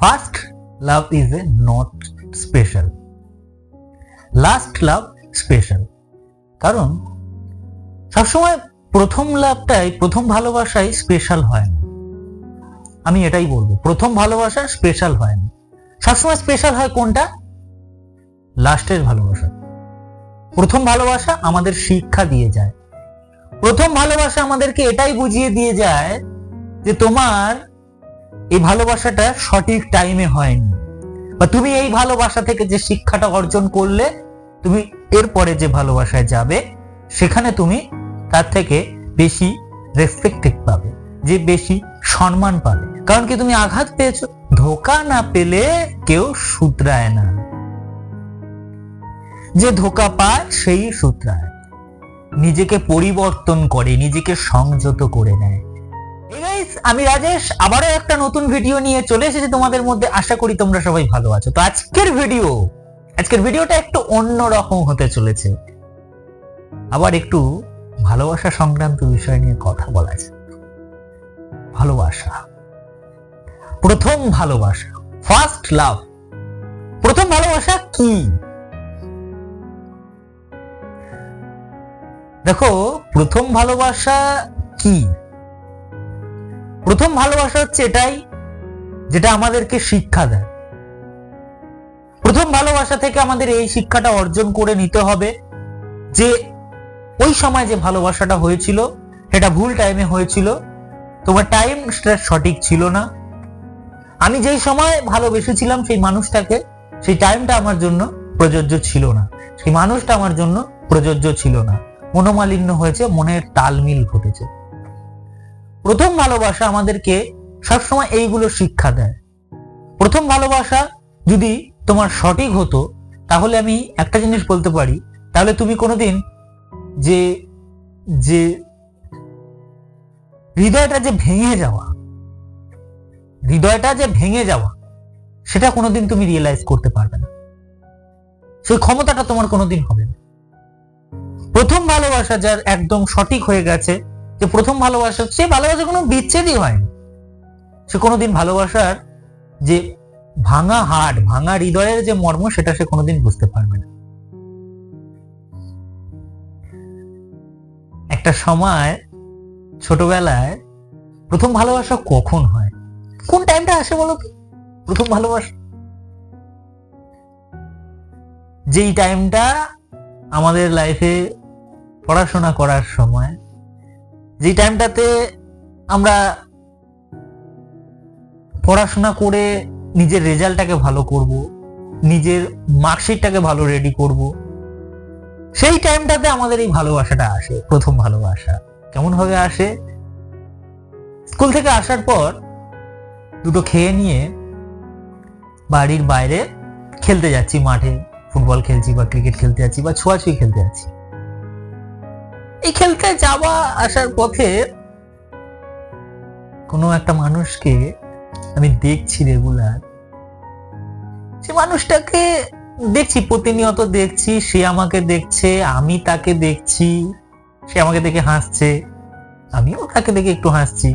First love is a not special last love special কারণ সবসময় প্রথম লাভটাই প্রথম ভালোবাসাই স্পেশাল হয় না। আমি এটাই বলব, প্রথম ভালোবাসা স্পেশাল হয় না। সবসময় স্পেশাল হয় কোনটা? লাস্টের ভালোবাসা। প্রথম ভালোবাসা আমাদের শিক্ষা দিয়ে যায়। প্রথম ভালোবাসা আমাদেরকে এটাই বুঝিয়ে দিয়ে যায় যে তোমার এই ভালোবাসাটা সঠিক টাইমে হয়নি। বা তুমি এই ভালোবাসা থেকে যে শিক্ষাটা অর্জন করলে, তুমি এরপরে যে ভালোবাসায় যাবে, সেখানে তুমি তার থেকে বেশি রেসপেক্টেড পাবে, যে বেশি সম্মান পাবে। কারণ কি তুমি আঘাত পেয়েছ? ধোকা না পেলে কেউ শুধরায় না। যে ধোকা পায়, সেই শুধরায়। নিজেকে পরিবর্তন করে, নিজেকে সংযত করে নেয়। আমি রাজেশ, আবারও একটা নতুন ভিডিও নিয়ে চলে এসেছি তোমাদের মধ্যে। আশা করি তোমরা সবাই ভালো আছো। তো আজকের ভিডিও আজকের ভিডিওটা একটু অন্য রকম হতে চলেছে। আবার একটু ভালোবাসা সংক্রান্ত বিষয় নিয়ে কথা বলা যায়। ভালোবাসা। প্রথম ভালোবাসা ফার্স্ট লাভ প্রথম ভালোবাসা কি? দেখো, প্রথম ভালোবাসা কি? প্রথম ভালোবাসা হচ্ছে এটাই যেটা আমাদেরকে শিক্ষা দেয়। প্রথম ভালোবাসা থেকে আমাদের এই শিক্ষাটা অর্জন করে নিতে হবে যে ওই সময় যে ভালোবাসাটা হয়েছিল, সেটা ভুল টাইমে হয়েছিল। তোমার টাইম সঠিক ছিল না। আমি যেই সময় ভালোবেসেছিলাম সেই মানুষটাকে, সেই টাইমটা আমার জন্য প্রযোজ্য ছিল না। সেই মানুষটা আমার জন্য প্রযোজ্য ছিল না। মনোমালিন্য হয়েছে, মনের তালমিল ঘটেছে। প্রথম ভালোবাসা আমাদেরকে সবসময় এইগুলো শিক্ষা দেয়। প্রথম ভালোবাসা যদি তোমার সঠিক হতো, তাহলে আমি একটা জিনিস বলতে পারি, তাহলে তুমি কোনোদিন যে যে হৃদয়টা যে ভেঙে যাওয়া, হৃদয়টা যে ভেঙে যাওয়া, সেটা কোনোদিন তুমি রিয়েলাইজ করতে পারবে না। সেই ক্ষমতাটা তোমার কোনোদিন হবে না। প্রথম ভালোবাসা যার একদম সঠিক হয়ে গেছে যে প্রথম ভালোবাসা সে ভালোবাসা কোনো বিচ্ছেদই হয়নি। সে কোনোদিন ভালোবাসার যে ভাঙা হাট ভাঙা হৃদয়ের যে মর্ম, সেটা সে কোনোদিন বুঝতে পারবে না। একটা সময়, ছোটবেলায় প্রথম ভালোবাসা কখন হয়? কোন টাইমটা আসে বলো তো? প্রথম ভালোবাসা? যেই টাইমটা আমাদের লাইফে পড়াশোনা করার সময় যে টাইমটাতে আমরা পড়াশোনা করে নিজের রেজাল্টটাকে ভালো করব, নিজের মার্কশিটটাকে ভালো রেডি করব, সেই টাইমটাতে আমাদের এই ভালোবাসাটা আসে, প্রথম ভালোবাসা। কেমন ভাবে আসে? স্কুল থেকে আসার পর দুটো খেয়ে নিয়ে বাড়ির বাইরে খেলতে যাচ্ছি, মাঠে ফুটবল খেলছি বা ক্রিকেট খেলতে যাচ্ছি বা ছোঁয়াছুঁই খেলতে যাচ্ছি। এই খেলতে যাওয়া আসার পথে কোনো একটা মানুষকে আমি দেখছি রেগুলার সে মানুষটাকে দেখছি, প্রতিনিয়ত দেখছি, সে আমাকে দেখছে, আমি তাকে দেখছি, সে আমাকে দেখে হাসছে, আমিও তাকে দেখে একটু হাসছি।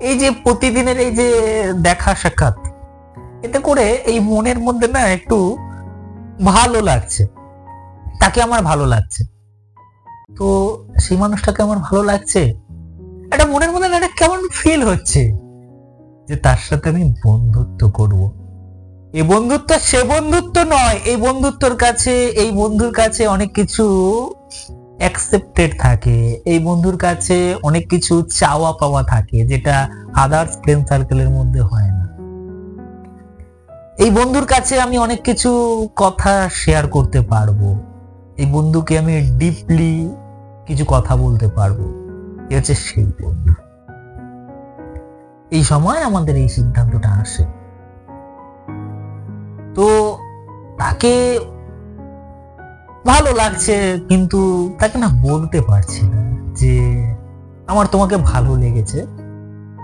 এই যে প্রতিদিনের এই যে দেখা সাক্ষাৎ, এতে করে এই মনের মধ্যে না একটু ভালো লাগছে। তাকে আমার ভালো লাগছে। তো সেই মানুষটাকে আমার ভালো লাগছে। একটা মনের মধ্যে একটা কেমন ফিল হচ্ছে যে তার সাথে আমি বন্ধুত্ব করব। এই বন্ধুত্ব সে বন্ধুত্ব নয়, এই বন্ধুত্বর কাছে, এই বন্ধুর কাছে অনেক কিছু অ্যাকসেপ্টেড থাকে। এই বন্ধুর কাছে অনেক কিছু চাওয়া পাওয়া থাকে, যেটা আদার্স ফ্রেন্ড সার্কেলের মধ্যে হয় না। এই বন্ধুর কাছে আমি অনেক কিছু কথা শেয়ার করতে পারব। এই বন্ধুকে আমি ডিপলি কিছু কথা বলতে পারব। এ হচ্ছে সেই এই সময় আমাদের এই সিদ্ধান্তটা আসে। তো তাকে ভালো লাগছে, কিন্তু তাকে না বলতে পারছি না যে আমার তোমাকে ভালো লেগেছে।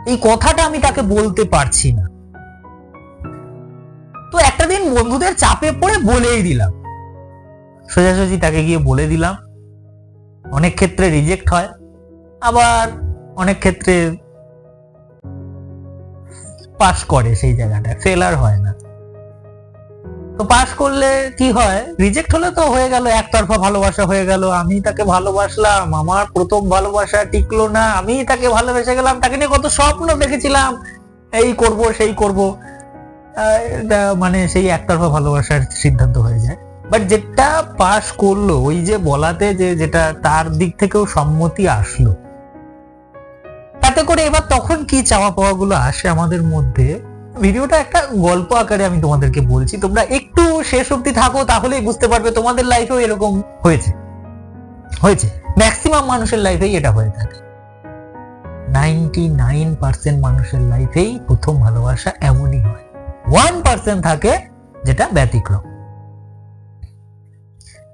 এই কথাটা আমি তাকে বলতে পারছি না। তো একটা দিন বন্ধুদের চাপে পড়ে বলেই দিলাম। সোজাসুজি তাকে গিয়ে বলে দিলাম অনেক ক্ষেত্রে রিজেক্ট হয়, আবার অনেক ক্ষেত্রে পাস করে সেই জায়গাটা ফেলার হয় না। তো পাস করলে কি হয়? রিজেক্ট হলে তো হয়ে গেল, একতরফা ভালোবাসা হয়ে গেল, আমি তাকে ভালোবাসলাম, আমার প্রথম ভালোবাসা টিকলো না, আমি তাকে ভালোবেসে গেলাম, তাকে নিয়ে কত স্বপ্ন দেখেছিলাম, এই করব, সেই করব। মানে সেই একতরফা ভালোবাসার সিদ্ধান্ত হয়ে যায়। বাট যেটা পাস করল, ওই যে বলাতে যে যেটা তার দিক থেকেও সম্মতি আসলো। তাতে করে এবার তখন কি চাওয়া পাওয়া গুলো আসে আমাদের মধ্যে? ভিডিওটা একটা গল্প আকারে আমি তোমাদেরকে বলছি। তোমরা একটু শেষ অব্দি থাকো, তাহলেই বুঝতে পারবে তোমাদের লাইফেও এরকম হয়েছে। হয়েছে। ম্যাক্সিমাম মানুষের লাইফেই এটা হয়ে থাকে। নাইনটি নাইন পার্সেন্ট মানুষের লাইফেই প্রথম ভালোবাসা এমনই হয়। ওয়ান পার্সেন্ট থাকে যেটা ব্যতিক্রম।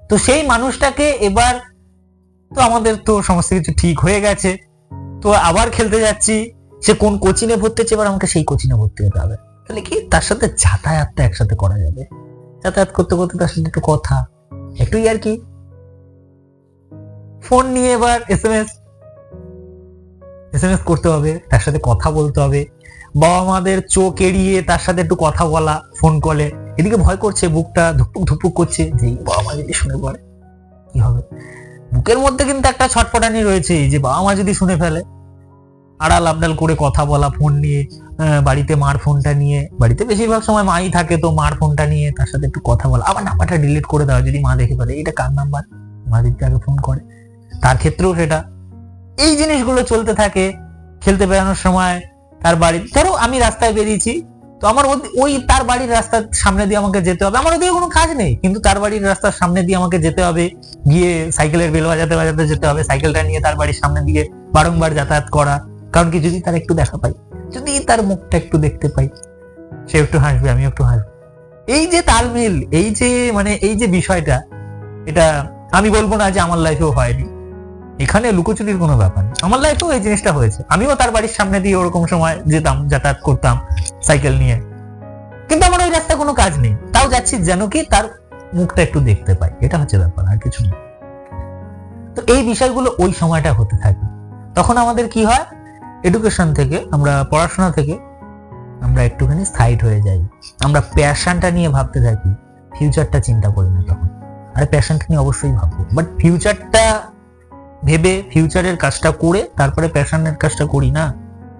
তো সেই মানুষটাকে এবার তো আমাদের তো সমস্ত কিছু ঠিক হয়ে গেছে। তো আবার খেলতে যাচ্ছি। সে কোন কোচিনে ভর্তি হচ্ছে, এবার আমাকে সেই কোচিনে ভর্তি হতে হবে। তাহলে কি তার সাথে যাতায়াতটা একসাথে করা যাবে? যাতায়াত করতে করতে তার সাথে একটু কথা। একটু আর কি। ফোন নিয়ে এবার S M S. S M S করতে হবে, তার সাথে কথা বলতে হবে। বাবা মাদের চোখ এড়িয়ে তার সাথে একটু কথা বলা, ফোন কলে। এদিকে ভয় করছে, বুকটা ধুপুক ধুপুক করছে। যে বাবা মা যদি শুনে পড়ে, কি হবে? বুকের মধ্যে কিন্তু একটা ছটফটানি রয়েছে যে বাবা মা যদি শুনে ফেলে, আড়াল আবডাল করে কথা বলা, ফোন নিয়ে বাড়িতে মার ফোনটা নিয়ে, বাড়িতে বেশিরভাগ সময় মাই থাকে তো মার ফোনটা নিয়ে, তার সাথে একটু কথা বলা। আবার নাম্বারটা ডিলিট করে দেওয়া যদি মা দেখে ফেলে এটা কার নাম্বার? মা দিকটা আগে ফোন করে, তার ক্ষেত্রেও সেটা। এই জিনিসগুলো চলতে থাকে, খেলতে বেড়ানোর সময়, তার বাড়ি ধরো আমি রাস্তায় বেরিয়েছি তো আমার ওই তার বাড়ির রাস্তার সামনে দিয়ে আমাকে যেতে হবে। আমার ওদিকে কোনো কাজ নেই, কিন্তু তার বাড়ির রাস্তার সামনে দিয়ে আমাকে যেতে হবে। গিয়ে সাইকেলের বেল বাজাতে বাজাতে যেতে হবে, সাইকেলটা নিয়ে তার বাড়ির সামনে দিয়ে বারংবার যাতায়াত করা। কারণ কি, যদি তার একটু দেখা পাই, যদি তার মুখটা একটু দেখতে পাই, সে একটু হাসবে আমি একটু হাসবো। এই যে তালমিল এই যে মানে এই যে বিষয়টা, এটা আমি বলব না যে আমার লাইফেও হয়নি। এখানে লুকোচুরির কোনো ব্যাপার নেই। আমার লাইফেও এই জিনিসটা হয়েছে। আমিও তার বাড়ির সামনে দিয়ে ওরকম সময় যেতাম, যাতায়াত করতাম সাইকেল নিয়ে। কিন্তু আমার ওই রাস্তায় কোনো কাজ নেই। তাও যাচ্ছি যেন কি তার মুখটা একটু দেখতে পাই। এটা হচ্ছে ব্যাপার, আর কিছু না তো এই বিষয়গুলো ওই সময়টা হতে থাকে। তখন আমাদের কি হয়? এডুকেশন থেকে, আমরা পড়াশোনা থেকে আমরা একটুখানি সাইড হয়ে যাই। আমরা প্যাশনটা নিয়ে ভাবতে থাকি। ফিউচারটা চিন্তা করি না তখন। আরে প্যাশনটা নিয়ে অবশ্যই ভাববো। বাট ফিউচারটা ভেবে ফিউচারের কাজটা করে তারপরে প্যাশনের কাজটা করি না?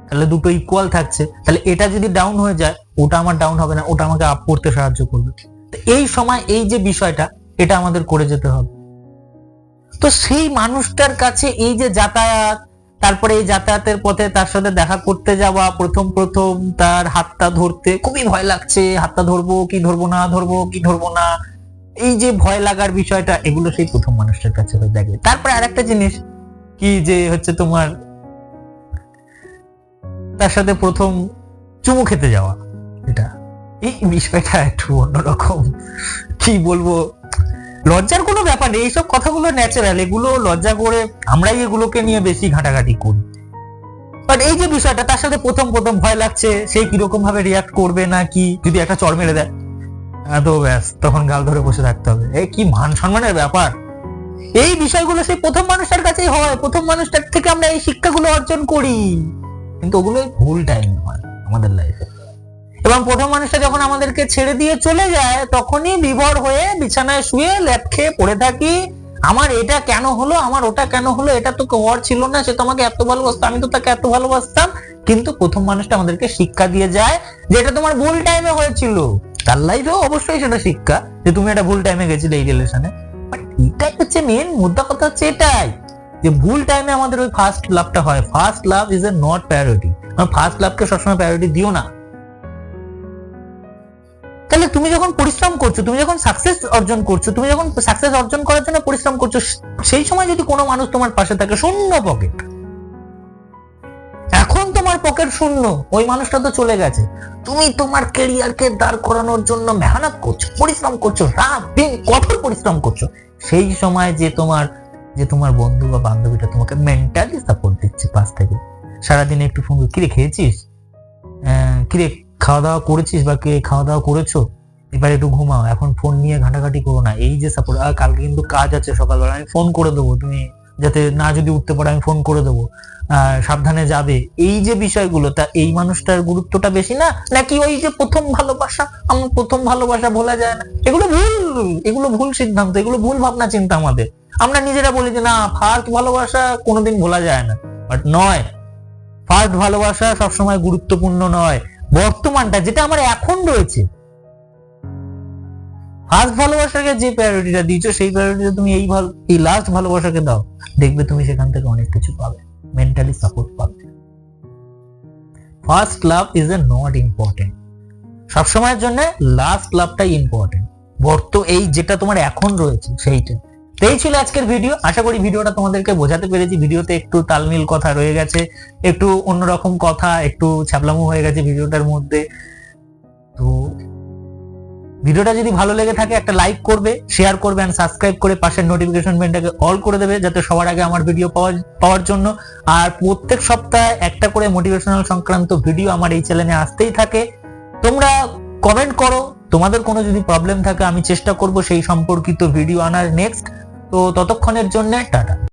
তাহলে দুটো ইকুয়াল থাকছে। তাহলে এটা যদি ডাউন হয়ে যায়, ওটা আমার ডাউন হবে না, ওটা আমাকে আপ করতে সাহায্য করবে। তো এই সময়, এই যে বিষয়টা, এটা আমাদের করে যেতে হবে। তো সেই মানুষটার কাছে এই যে যাতায়াত, তারপরে এই যাতায়াতের পথে তার সাথে দেখা করতে যাওয়া, প্রথম প্রথম তার হাতটা ধরতে, খুবই ভয় লাগছে, হাতটা ধরবো, কি ধরবো না, ধরবো, কি ধরবো না এই যে ভয় লাগার বিষয়টা, এগুলো সেই প্রথম মানুষটার কাছে হয়ে থাকে তারপরে আরেকটা জিনিস, কি যে হচ্ছে তোমার, তার সাথে প্রথম চুমু খেতে যাওয়া, এটা। এই বিষয়টা একটু অন্যরকম। কি বলব? লজ্জার কোনো ব্যাপার নেই, এইসব কথাগুলো ন্যাচারাল এগুলো লজ্জা করে আমরাই এগুলোকে নিয়ে বেশি ঘাটাঘাটি করি। বাট এই যে বিষয়টা, তার সাথে প্রথম প্রথম ভয় লাগছে, সে কীরকম ভাবে রিয়াক্ট করবে না, কি? যদি একটা চড় মেরে দেয়। তো ব্যাস তখন গাল ধরে বসে থাকতে হবে। এই কি মান সম্মানের ব্যাপার? এই বিষয়গুলো সেই প্রথম মানুষটার কাছেই হয়। প্রথম মানুষটার থেকে আমরা এই শিক্ষাগুলো অর্জন করি। কিন্তু ওগুলো ভুল টাইম হয় আমাদের লাইফে এবং প্রথম মানুষটা যখন আমাদেরকে ছেড়ে দিয়ে চলে যায়, তখনই বিভোর হয়ে বিছানায় শুয়ে ল্যাপ খেয়ে পড়ে থাকি, আমার এটা কেন হলো? আমার ওটা কেন হলো? এটা তো হওয়ার ছিল না, সে তো আমাকে এত ভালোবাসতো, আমি তো তাকে এত ভালোবাসতাম। কিন্তু প্রথম মানুষটা আমাদেরকে শিক্ষা দিয়ে যায় যে এটা তোমার ভুল টাইমে হয়েছিল। তার লাইফেও অবশ্যই সেটা শিক্ষা যে তুমি একটা ভুল টাইমে গেছিলে এই রিলেশনে এটাই হচ্ছে মেন মুদ্রা কথা হচ্ছে এটাই, যে ভুল টাইমে আমাদের ওই ফার্স্ট লাভটা হয়। First love is a not priority first লাভকে সবসময় প্রায়োরিটি দিও না। তাহলে তুমি যখন পরিশ্রম করছ, তুমি যখন সাকসেস অর্জন করছ, তুমি যখন সাকসেস অর্জন করার জন্য পরিশ্রম করছ, সেই সময় যদি কোনো মানুষ তোমার পাশে থাকে, শূন্য পকেট পকেট শূন্য। ওই মানুষটা তো চলে গেছে। তুমি তোমার কেরিয়ারকে দাঁড় করানোর জন্য মেহনত করছ পরিশ্রম করছ রাত দিন কঠোর পরিশ্রম করছ। সেই সময় যে তোমার যে তোমার বন্ধু বা বান্ধবীটা তোমাকে মেন্টালি সাপোর্ট দিচ্ছে পাশ থেকে। সারাদিন একটু ফোন করে, খেয়েছিস? কিরে খাওয়া দাওয়া করেছিস বা কে খাওয়া দাওয়া করেছ? এবার একটু ঘুমাও এখন ফোন নিয়ে ঘাটাঘাটি করো না। এই যে সাপোর্ট কালকে কিন্তু কাজ আছে সকালবেলা আমি ফোন করে দেবো তুমি যাতে না যদি উঠতে পারে, আমি ফোন করে দেবো। সাবধানে যাবে। এই যে বিষয়গুলো, তা এই মানুষটার গুরুত্বটা বেশি না? নাকি ওই যে প্রথম ভালোবাসা, আমার প্রথম ভালোবাসা ভোলা যায় না? এগুলো ভুল এগুলো ভুল সিদ্ধান্ত, এগুলো ভুল ভাবনা চিন্তা আমাদের। আমরা নিজেরা বলি যে, না ফার্স্ট ভালোবাসা কোনোদিন ভোলা যায় না। বাট নয় ফার্স্ট ভালোবাসা সবসময় গুরুত্বপূর্ণ নয়। বর্তমানটা, যেটা আমার এখন রয়েছে ফার্স্ট ভালোবাসাকে যে প্রায়োরিটিটা দিয়েছ, সেই প্রায়োরিটিটা তুমি এই ভালো এই লাস্ট ভালোবাসাকে দাও। দেখবে তুমি সেখান থেকে অনেক কিছু পাবে। মেন্টালি সাপোর্ট পাবে। First love is a not important সবসময়ের জন্য লাস্ট লাভটাই ইম্পর্টেন্ট বর্ত এই যেটা তোমার এখন রয়েছে, সেইটা। তো ছিল আজকের ভিডিও আশা করি ভিডিওটা তোমাদেরকে বোঝাতে পেরেছি। ভিডিওতে একটু তালমিল কথা রয়ে গেছে, একটু অন্যরকম কথা, একটু ছ্যাবলামো হয়ে গেছে ভিডিওটার মধ্যে। ভিডিওটা যদি ভালো লেগে থাকে, একটা লাইক করবে শেয়ার করবে এন্ড সাবস্ক্রাইব করে পাশের নোটিফিকেশন বেলটাকে অল করে দেবে, যাতে সবার আগে আমার ভিডিও পাওয়া, পাওয়ার জন্য। আর প্রত্যেক সপ্তাহে একটা করে মোটিভেশনাল সংক্রান্ত ভিডিও আমার এই চ্যানেলে আসতেই থাকে। তোমরা কমেন্ট করো, তোমাদের কোনো যদি প্রবলেম থাকে, আমি চেষ্টা করব সেই সম্পর্কিত ভিডিও আনার নেক্সট তো ততক্ষণের জন্য টাটা।